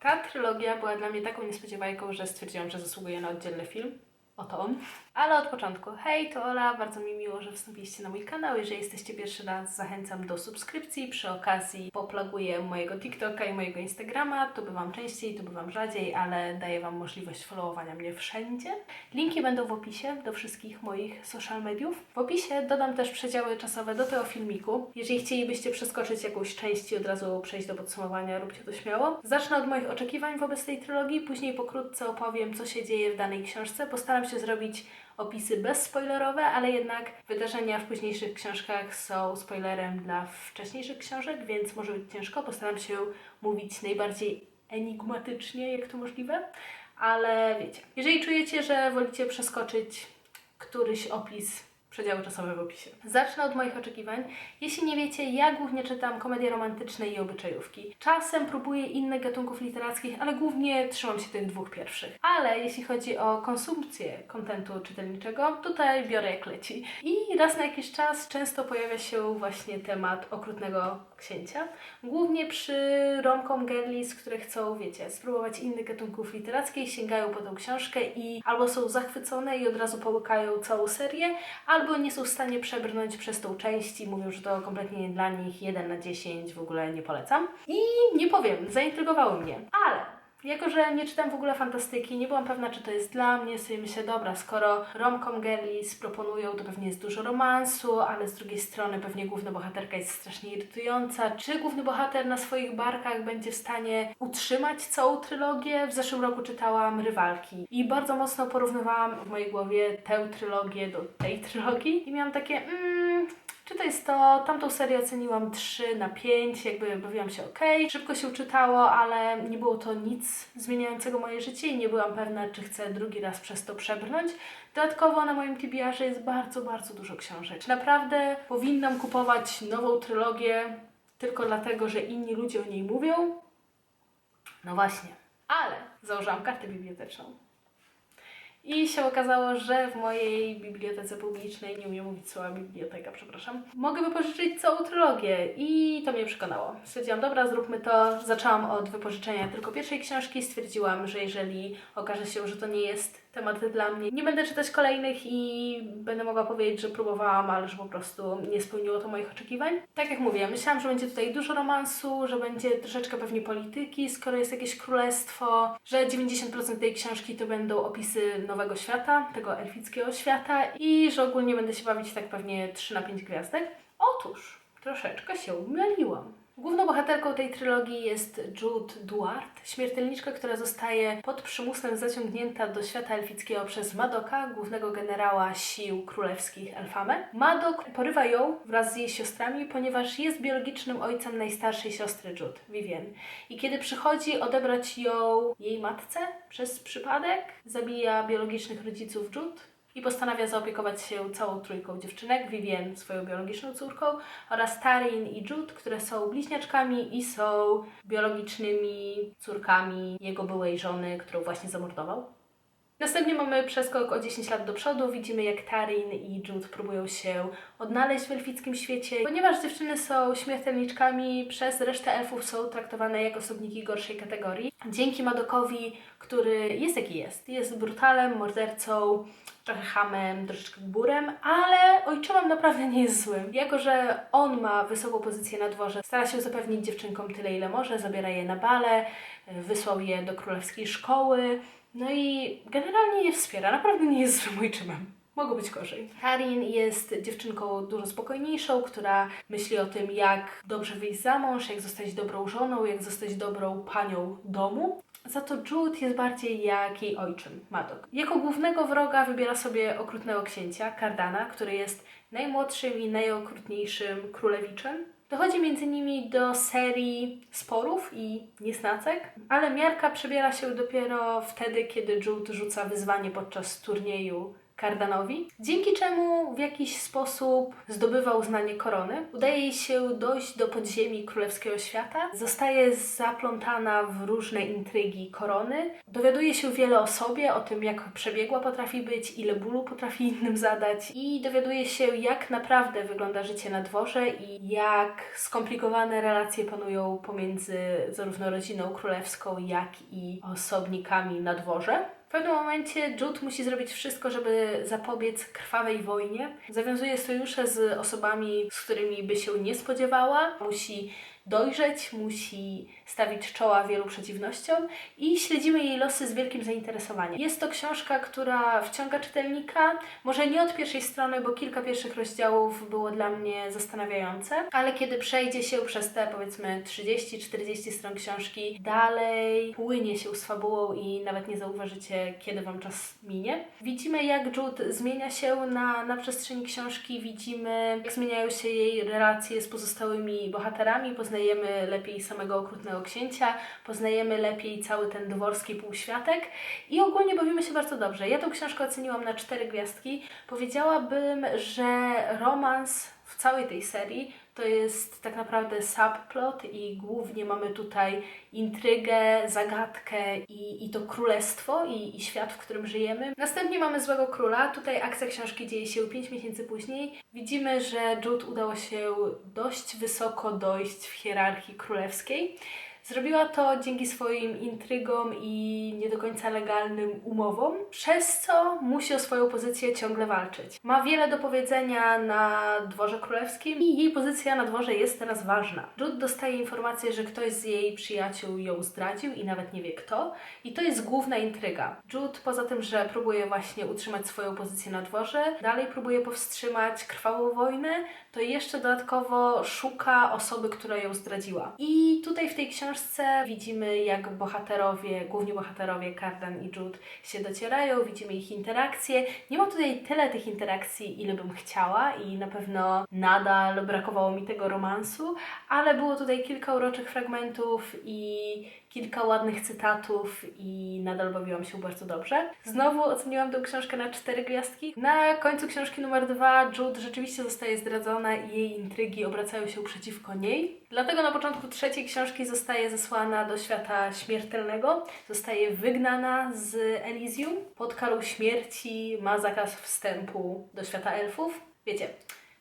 Ta trylogia była dla mnie taką niespodziewajką, że stwierdziłam, że zasługuje na oddzielny film. Oto on. Ale od początku. Hej, to Ola, bardzo mi miło, że wstąpiliście na mój kanał. Jeżeli jesteście pierwszy raz, zachęcam do subskrypcji. Przy okazji poplaguję mojego TikToka i mojego Instagrama. Tu bywam częściej, tu bywam rzadziej, ale daję Wam możliwość followowania mnie wszędzie. Linki będą w opisie do wszystkich moich social mediów. W opisie dodam też przedziały czasowe do tego filmiku. Jeżeli chcielibyście przeskoczyć jakąś część i od razu przejść do podsumowania, róbcie to śmiało. Zacznę od moich oczekiwań wobec tej trylogii, później pokrótce opowiem, co się dzieje w danej książce. Postaram się zrobić opisy bezspoilerowe, ale jednak wydarzenia w późniejszych książkach są spoilerem dla wcześniejszych książek, więc może być ciężko. Postaram się mówić najbardziej enigmatycznie, jak to możliwe, ale wiecie. Jeżeli czujecie, że wolicie przeskoczyć któryś opis, przedziały czasowe w opisie. Zacznę od moich oczekiwań. Jeśli nie wiecie, ja głównie czytam komedie romantyczne i obyczajówki. Czasem próbuję innych gatunków literackich, ale głównie trzymam się tych dwóch pierwszych. Ale jeśli chodzi o konsumpcję kontentu czytelniczego, tutaj biorę jak leci. I raz na jakiś czas często pojawia się właśnie temat okrutnego księcia. Głównie przy romkom girlies, które chcą, wiecie, spróbować innych gatunków literackich, sięgają po tą książkę i albo są zachwycone i od razu połykają całą serię, albo nie są w stanie przebrnąć przez tą część i mówią, że to kompletnie nie dla nich, 1 na 10 w ogóle nie polecam. I nie powiem, zaintrygowały mnie, ale jako, że nie czytam w ogóle fantastyki, nie byłam pewna, czy to jest dla mnie, sobie myślę, dobra, skoro romcom girlies proponują, to pewnie jest dużo romansu, ale z drugiej strony pewnie główna bohaterka jest strasznie irytująca. Czy główny bohater na swoich barkach będzie w stanie utrzymać całą trylogię? W zeszłym roku czytałam Rywalki i bardzo mocno porównywałam w mojej głowie tę trylogię do tej trylogii i miałam takie, mm, czy to jest to? Tamtą serię oceniłam 3 na 5, jakby bawiłam się ok. Szybko się czytało, ale nie było to nic zmieniającego moje życie i nie byłam pewna, czy chcę drugi raz przez to przebrnąć. Dodatkowo na moim TBR-ze jest bardzo, bardzo dużo książek. Naprawdę powinnam kupować nową trylogię tylko dlatego, że inni ludzie o niej mówią? No właśnie. Ale założyłam kartę biblioteczną. I się okazało, że w mojej bibliotece publicznej, nie umiem mówić słowa biblioteka, przepraszam, mogę wypożyczyć całą trylogię i to mnie przekonało. Stwierdziłam, dobra, zróbmy to. Zaczęłam od wypożyczenia tylko pierwszej książki. Stwierdziłam, że jeżeli okaże się, że to nie jest temat dla mnie, nie będę czytać kolejnych i będę mogła powiedzieć, że próbowałam, ale że po prostu nie spełniło to moich oczekiwań. Tak jak mówię, myślałam, że będzie tutaj dużo romansu, że będzie troszeczkę pewnie polityki, skoro jest jakieś królestwo, że 90% tej książki to będą opisy nowego świata, tego elfickiego świata i że ogólnie będę się bawić tak pewnie 3 na 5 gwiazdek. Otóż, troszeczkę się myliłam. Główną bohaterką tej trylogii jest Jude Duart, śmiertelniczka, która zostaje pod przymusem zaciągnięta do świata elfickiego przez Madoka, głównego generała sił królewskich Elfame. Madok porywa ją wraz z jej siostrami, ponieważ jest biologicznym ojcem najstarszej siostry Jude, Vivienne. I kiedy przychodzi odebrać ją jej matce przez przypadek, zabija biologicznych rodziców Jude, i postanawia zaopiekować się całą trójką dziewczynek, Vivien swoją biologiczną córką oraz Tarin i Jude, które są bliźniaczkami i są biologicznymi córkami jego byłej żony, którą właśnie zamordował. Następnie mamy przeskok o 10 lat do przodu. Widzimy, jak Tarin i Jude próbują się odnaleźć w elfickim świecie. Ponieważ dziewczyny są śmiertelniczkami, przez resztę elfów są traktowane jak osobniki gorszej kategorii. Dzięki Madokowi, który jest jaki jest. Jest brutalem, mordercą, trochę hamem, troszeczkę gburem, ale ojczymem naprawdę nie jest złym. Jako, że on ma wysoką pozycję na dworze, stara się zapewnić dziewczynkom tyle, ile może, zabiera je na bale, wysłał je do królewskiej szkoły, no i generalnie je wspiera. Naprawdę nie jest złym ojczymem. Mogło być gorzej. Karin jest dziewczynką dużo spokojniejszą, która myśli o tym, jak dobrze wyjść za mąż, jak zostać dobrą żoną, jak zostać dobrą panią domu. Za to Jude jest bardziej jak jej ojczym, Madok. Jako głównego wroga wybiera sobie okrutnego księcia, Cardana, który jest najmłodszym i najokrutniejszym królewiczem. Dochodzi między nimi do serii sporów i niesnacek, ale miarka przebiera się dopiero wtedy, kiedy Jude rzuca wyzwanie podczas turnieju Cardanowi, dzięki czemu w jakiś sposób zdobywa uznanie korony. Udaje jej się dojść do podziemi królewskiego świata, zostaje zaplątana w różne intrygi korony, dowiaduje się wiele o sobie, o tym jak przebiegła potrafi być, ile bólu potrafi innym zadać i dowiaduje się jak naprawdę wygląda życie na dworze i jak skomplikowane relacje panują pomiędzy zarówno rodziną królewską, jak i osobnikami na dworze. W pewnym momencie Jude musi zrobić wszystko, żeby zapobiec krwawej wojnie. Zawiązuje sojusze z osobami, z którymi by się nie spodziewała. Musi dojrzeć, musi stawić czoła wielu przeciwnościom i śledzimy jej losy z wielkim zainteresowaniem. Jest to książka, która wciąga czytelnika, może nie od pierwszej strony, bo kilka pierwszych rozdziałów było dla mnie zastanawiające, ale kiedy przejdzie się przez te powiedzmy 30-40 stron książki, dalej płynie się z fabułą i nawet nie zauważycie, kiedy Wam czas minie. Widzimy, jak Jude zmienia się na, na przestrzeni książki, widzimy, jak zmieniają się jej relacje z pozostałymi bohaterami, poznajemy lepiej samego okrutnego księcia, poznajemy lepiej cały ten dworski półświatek i ogólnie bawimy się bardzo dobrze. Ja tę książkę oceniłam na cztery gwiazdki. Powiedziałabym, że romans całej tej serii to jest tak naprawdę subplot i głównie mamy tutaj intrygę, zagadkę i, i to królestwo i, i świat, w którym żyjemy. Następnie mamy Złego Króla. Tutaj akcja książki dzieje się 5 miesięcy później. Widzimy, że Jude udało się dość wysoko dojść w hierarchii królewskiej. Zrobiła to dzięki swoim intrygom i nie do końca legalnym umowom, przez co musi o swoją pozycję ciągle walczyć. Ma wiele do powiedzenia na dworze królewskim i jej pozycja na dworze jest teraz ważna. Jude dostaje informację, że ktoś z jej przyjaciół ją zdradził i nawet nie wie kto. I to jest główna intryga. Jude poza tym, że próbuje właśnie utrzymać swoją pozycję na dworze, dalej próbuje powstrzymać krwawą wojnę, to jeszcze dodatkowo szuka osoby, która ją zdradziła. I tutaj w tej książce widzimy, jak bohaterowie, główni bohaterowie Cardan i Jude się docierają, widzimy ich interakcje. Nie ma tutaj tyle tych interakcji, ile bym chciała i na pewno nadal brakowało mi tego romansu, ale było tutaj kilka uroczych fragmentów i kilka ładnych cytatów i nadal bawiłam się bardzo dobrze. Znowu oceniłam tę książkę na cztery gwiazdki. Na końcu książki numer dwa Jude rzeczywiście zostaje zdradzona i jej intrygi obracają się przeciwko niej. Dlatego na początku trzeciej książki zostaje zesłana do świata śmiertelnego, zostaje wygnana z Elysium. Pod karą śmierci ma zakaz wstępu do świata elfów. Wiecie,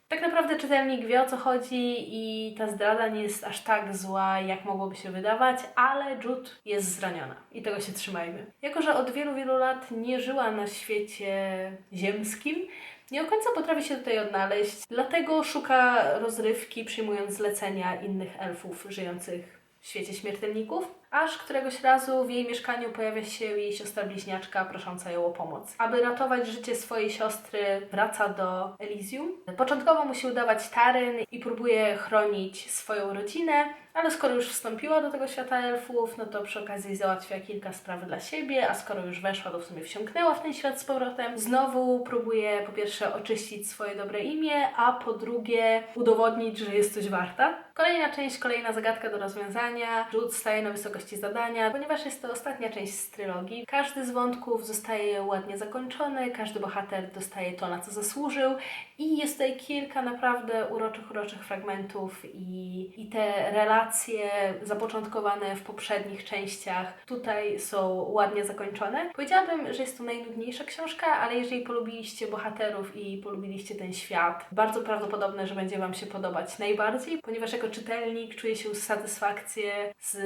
tak naprawdę czytelnik wie o co chodzi i ta zdrada nie jest aż tak zła, jak mogłoby się wydawać, ale Jude jest zraniona i tego się trzymajmy. Jako, że od wielu, wielu lat nie żyła na świecie ziemskim, nie do końca potrafi się tutaj odnaleźć, dlatego szuka rozrywki, przyjmując zlecenia innych elfów żyjących w świecie śmiertelników aż któregoś razu w jej mieszkaniu pojawia się jej siostra bliźniaczka prosząca ją o pomoc. Aby ratować życie swojej siostry, wraca do Elysium. Początkowo musi udawać Taryn i próbuje chronić swoją rodzinę, ale skoro już wstąpiła do tego świata elfów, no to przy okazji załatwia kilka spraw dla siebie, a skoro już weszła, to w sumie wsiąknęła w ten świat z powrotem. Znowu próbuje po pierwsze oczyścić swoje dobre imię, a po drugie udowodnić, że jest coś warta. Kolejna część, kolejna zagadka do rozwiązania. Jude staje na wysokości zadania, ponieważ jest to ostatnia część z trylogii. Każdy z wątków zostaje ładnie zakończony, każdy bohater dostaje to, na co zasłużył i jest tutaj kilka naprawdę uroczych, uroczych fragmentów i, i te relacje zapoczątkowane w poprzednich częściach tutaj są ładnie zakończone. Powiedziałabym, że jest to najnudniejsza książka, ale jeżeli polubiliście bohaterów i polubiliście ten świat, bardzo prawdopodobne, że będzie Wam się podobać najbardziej, ponieważ jako czytelnik czuję się satysfakcję z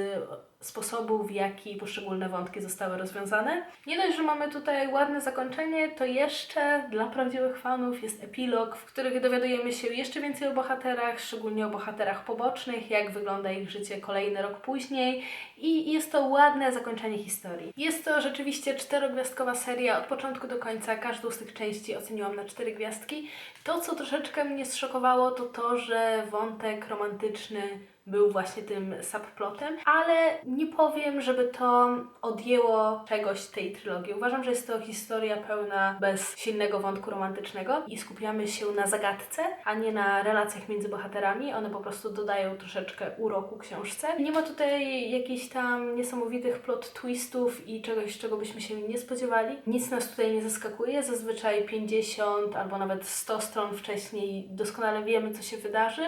sposobu, w jaki poszczególne wątki zostały rozwiązane. Nie dość, że mamy tutaj ładne zakończenie, to jeszcze dla prawdziwych fanów jest epilog, w którym dowiadujemy się jeszcze więcej o bohaterach, szczególnie o bohaterach pobocznych, jak wygląda ich życie kolejny rok później i jest to ładne zakończenie historii. Jest to rzeczywiście czterogwiazdkowa seria od początku do końca. Każdą z tych części oceniłam na cztery gwiazdki. To, co troszeczkę mnie zszokowało, to to, że wątek romantyczny był właśnie tym subplotem, ale nie powiem, żeby to odjęło czegoś tej trylogii. Uważam, że jest to historia pełna bez silnego wątku romantycznego i skupiamy się na zagadce, a nie na relacjach między bohaterami. One po prostu dodają troszeczkę uroku książce. Nie ma tutaj jakichś tam niesamowitych plot twistów i czegoś, czego byśmy się nie spodziewali. Nic nas tutaj nie zaskakuje. Zazwyczaj 50 albo nawet 100 stron wcześniej doskonale wiemy, co się wydarzy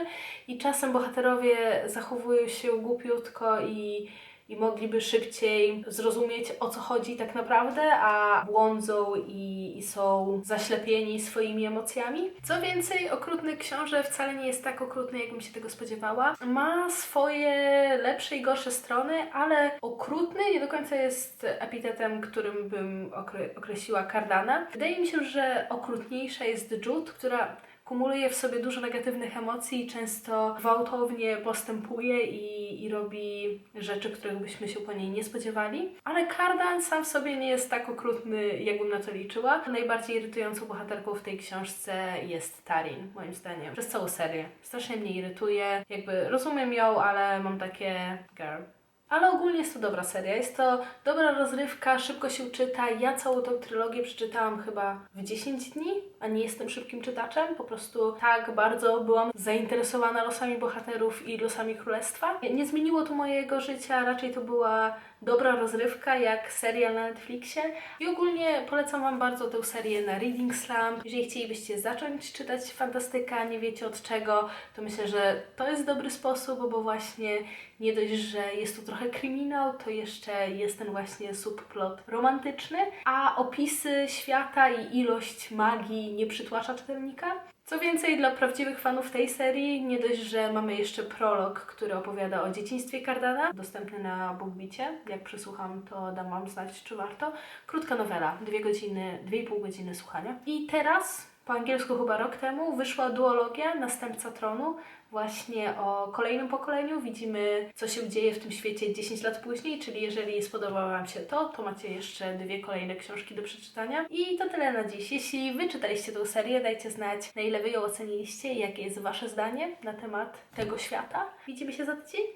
i czasem bohaterowie zachowują się głupiutko i i mogliby szybciej zrozumieć o co chodzi tak naprawdę, a błądzą i, i są zaślepieni swoimi emocjami. Co więcej, okrutny książę wcale nie jest tak okrutny, jakbym się tego spodziewała. Ma swoje lepsze i gorsze strony, ale okrutny nie do końca jest epitetem, którym bym okre- określiła Cardana. Wydaje mi się, że okrutniejsza jest Jude, która kumuluje w sobie dużo negatywnych emocji i często gwałtownie postępuje i, i robi rzeczy, których byśmy się po niej nie spodziewali. Ale Kardan sam w sobie nie jest tak okrutny, jakbym na to liczyła. Najbardziej irytującą bohaterką w tej książce jest Tarin, moim zdaniem. Przez całą serię. Strasznie mnie irytuje. Jakby rozumiem ją, ale mam takie girl. Ale ogólnie jest to dobra seria. Jest to dobra rozrywka, szybko się czyta. Ja całą tą trylogię przeczytałam chyba w 10 dni, a nie jestem szybkim czytaczem. Po prostu tak bardzo byłam zainteresowana losami bohaterów i losami królestwa. Nie zmieniło to mojego życia, raczej to była dobra rozrywka, jak serial na Netflixie. I ogólnie polecam Wam bardzo tę serię na Reading Slam. Jeżeli chcielibyście zacząć czytać fantastyka, nie wiecie od czego, to myślę, że to jest dobry sposób, bo właśnie nie dość, że jest to trochę kryminał, to jeszcze jest ten właśnie subplot romantyczny, a opisy świata i ilość magii nie przytłacza czytelnika. Co więcej, dla prawdziwych fanów tej serii, nie dość, że mamy jeszcze prolog, który opowiada o dzieciństwie Cardana, dostępny na BookBicie. Jak przesłucham, to dam Wam znać, czy warto. Krótka nowela, dwie godziny, dwie i pół godziny słuchania. I teraz, po angielsku chyba rok temu, wyszła duologia Następca Tronu, właśnie o kolejnym pokoleniu. Widzimy, co się dzieje w tym świecie 10 lat później, czyli jeżeli spodobało Wam się to, to macie jeszcze dwie kolejne książki do przeczytania. I to tyle na dziś. Jeśli Wy czytaliście tę serię, dajcie znać, na ile Wy ją oceniliście i jakie jest Wasze zdanie na temat tego świata. Widzimy się za tydzień.